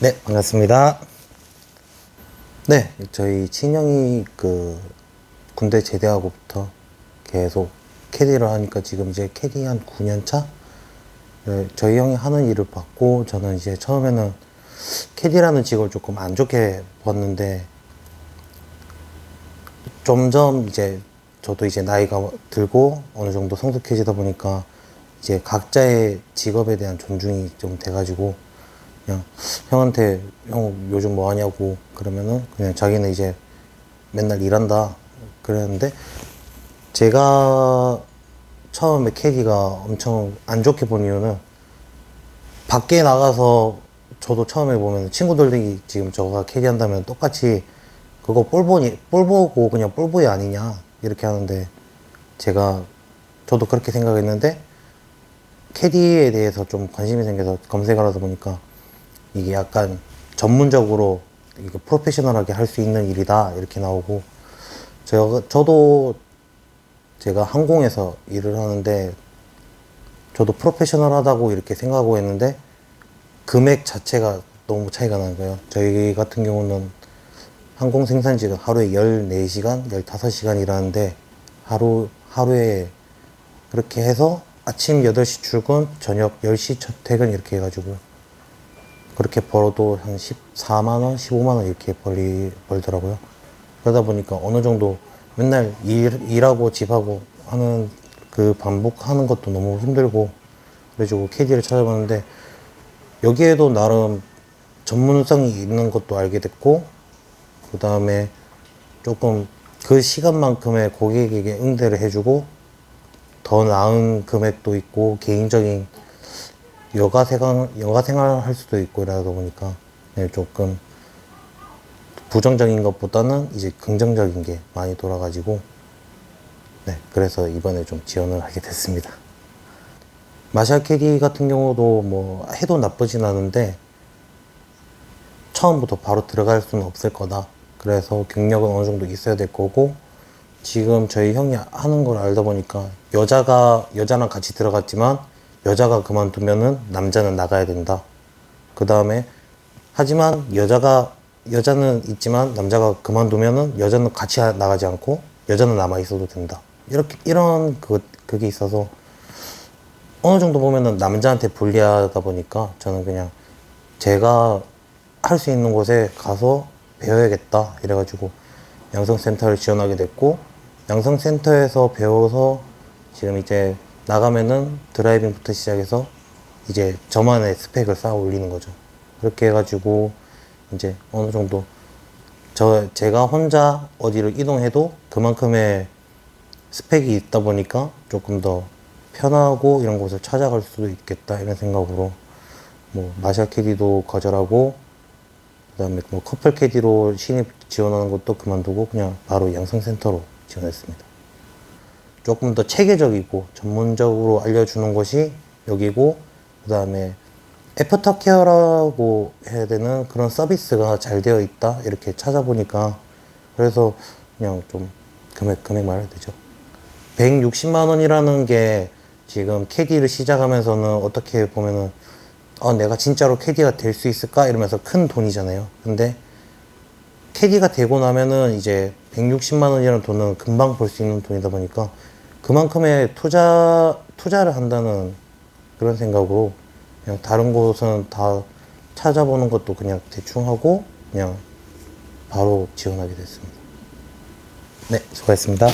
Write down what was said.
네, 반갑습니다. 네, 저희 친형이 그 군대 제대하고부터 계속 캐디를 하니까 지금 이제 캐디 한 9년 차? 네, 저희 형이 하는 일을 봤고 저는 이제 처음에는 캐디라는 직업을 조금 안 좋게 봤는데 점점 이제 저도 이제 나이가 들고 어느 정도 성숙해지다 보니까 이제 각자의 직업에 대한 존중이 좀 돼가지고 그냥 형한테 형 요즘 뭐 하냐고 그러면은 그냥 자기는 이제 맨날 일한다 그랬는데 제가 처음에 캐디가 엄청 안 좋게 본 이유는 밖에 나가서 저도 처음에 보면 친구들이 지금 저가 캐디 한다면 똑같이 그거 볼 보니 볼 보고 그냥 볼보이 아니냐 이렇게 하는데 제가 저도 그렇게 생각했는데 캐디에 대해서 좀 관심이 생겨서 검색을 하다 보니까 이게 약간 전문적으로 이거 프로페셔널하게 할 수 있는 일이다 이렇게 나오고 제가 저도 제가 항공에서 일을 하는데 저도 프로페셔널하다고 이렇게 생각하고 했는데 금액 자체가 너무 차이가 나는 거예요. 저희 같은 경우는 항공 생산직은 하루에 14시간, 15시간 일하는데 하루 하루에 그렇게 해서 아침 8시 출근, 저녁 10시 첫 퇴근 이렇게 해가지고 그렇게 벌어도 한 14만 원, 15만 원 이렇게 벌리 벌더라고요. 그러다 보니까 어느 정도 맨날 일, 일하고 집하고 하는 그 반복하는 것도 너무 힘들고 그래가지고 캐디를 찾아봤는데 여기에도 나름 전문성이 있는 것도 알게 됐고 그 다음에 조금 그 시간만큼의 고객에게 응대를 해주고 더 나은 금액도 있고 개인적인 여가 생활 여가 생활 할 수도 있고 이러다 보니까 네, 조금 부정적인 것보다는 이제 긍정적인 게 많이 돌아가지고 네 그래서 이번에 좀 지원을 하게 됐습니다. 마샬 캐디 같은 경우도 뭐 해도 나쁘진 않은데 처음부터 바로 들어갈 수는 없을 거다. 그래서 경력은 어느 정도 있어야 될 거고 지금 저희 형이 하는 걸 알다 보니까 여자가 여자랑 같이 들어갔지만 여자가 그만두면은 남자는 나가야 된다. 그 다음에 하지만 여자가 여자는 있지만 남자가 그만두면은 여자는 같이 나가지 않고 여자는 남아 있어도 된다. 이렇게 이런 그 그게 있어서 어느 정도 보면은 남자한테 불리하다 보니까 저는 그냥 제가 할 수 있는 곳에 가서 배워야겠다 이래가지고 양성센터를 지원하게 됐고 양성센터에서 배워서 지금 이제 나가면은 드라이빙부터 시작해서 이제 저만의 스펙을 쌓아 올리는 거죠. 그렇게 해가지고 이제 어느 정도 저 제가 혼자 어디를 이동해도 그만큼의 스펙이 있다 보니까 조금 더 편하고 이런 곳을 찾아갈 수도 있겠다 이런 생각으로 뭐 마샬 캐디도 거절하고 그다음에 뭐 커플 캐디로 신입 지원하는 것도 그만두고 그냥 바로 양성센터로 지원했습니다. 조금 더 체계적이고 전문적으로 알려주는 곳이 여기고 그 다음에 애프터 케어라고 해야 되는 그런 서비스가 잘 되어 있다 이렇게 찾아보니까 그래서 그냥 좀 금액 금액 말해도 되죠. 160만 원이라는 게 지금 캐디를 시작하면서는 어떻게 보면은 어, 내가 진짜로 캐디가 될 수 있을까 이러면서 큰 돈이잖아요. 근데 캐디가 되고 나면은 이제 160만 원이라는 돈은 금방 벌 수 있는 돈이다 보니까 그만큼의 투자 투자를 한다는 그런 생각으로 그냥 다른 곳은 다 찾아보는 것도 그냥 대충 하고 그냥 바로 지원하게 됐습니다. 네, 수고했습니다.